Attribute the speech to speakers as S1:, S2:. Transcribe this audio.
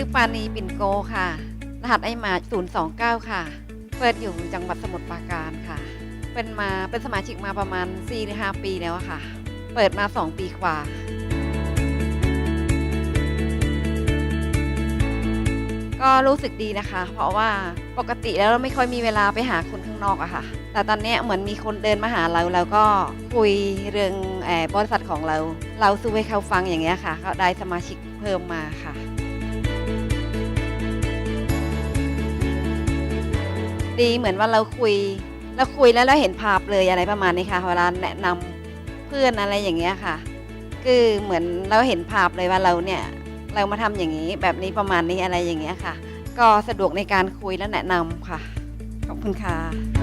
S1: คือปานีปิ่นโกค่ะ รหัสไอมา029 ค่ะ เปิดอยู่จังหวัดสมุทรปราการค่ะ เป็นมาเป็นสมาชิกมาประมาณ4-5ปีแล้วค่ะ เปิดมา 2 ปีกว่า ก็รู้สึกดีนะคะ เพราะว่าปกติแล้วเราไม่ค่อยมีเวลาไปหาคนข้างนอกอะค่ะ แต่ตอนนี้เหมือนมีคนเดินมาหาเราแล้วก็คุยเรื่องอบริษัทของเรา เราสู้ให้เขาฟังอย่างเงี้ยค่ะ ก็ได้สมาชิกเพิ่มมาค่ะ ดีเหมือนว่าเราคุยเราคุยแล้วเราเห็นภาพเลยอะไรประมาณนี้ค่ะเวลาแนะนำเพื่อนอะไรอย่างเงี้ยค่ะ คือเหมือนเราเห็นภาพเลยว่าเราเนี่ยเรามาทำอย่างนี้แบบนี้ประมาณนี้อะไรอย่างเงี้ยค่ะ ก็สะดวกในการคุยและแนะนำค่ะ ขอบคุณค่ะ